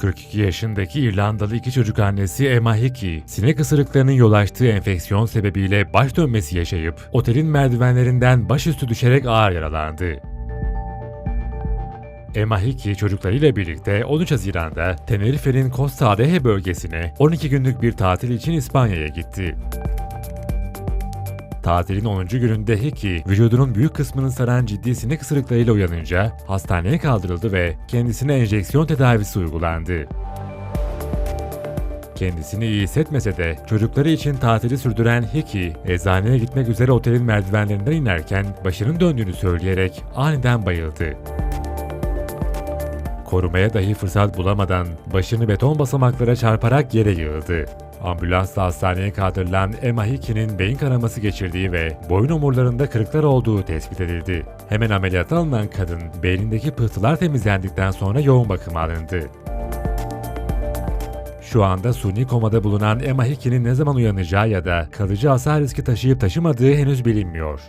42 yaşındaki İrlandalı iki çocuk annesi Emma Hickey, sinek ısırıklarının yol açtığı enfeksiyon sebebiyle baş dönmesi yaşayıp otelin merdivenlerinden başüstü düşerek ağır yaralandı. Emma Hickey çocuklarıyla birlikte 13 Haziran'da Tenerife'nin Costa Adeje bölgesine 12 günlük bir tatil için İspanya'ya gitti. Tatilin 10. gününde Hickey, vücudunun büyük kısmını saran ciddi sinek ısırıklarıyla uyanınca hastaneye kaldırıldı ve kendisine enjeksiyon tedavisi uygulandı. Kendisini iyi hissetmese de çocukları için tatili sürdüren Hickey, eczaneye gitmek üzere otelin merdivenlerinden inerken başının döndüğünü söyleyerek aniden bayıldı. Korumaya dahi fırsat bulamadan başını beton basamaklara çarparak yere yığıldı. Ambulansla hastaneye kaldırılan Emma Hickey'nin beyin kanaması geçirdiği ve boyun omurlarında kırıklar olduğu tespit edildi. Hemen ameliyata alınan kadın beynindeki pıhtılar temizlendikten sonra yoğun bakıma alındı. Şu anda suni komada bulunan Emma Hickey'nin ne zaman uyanacağı ya da kalıcı hasar riski taşıyıp taşımadığı henüz bilinmiyor.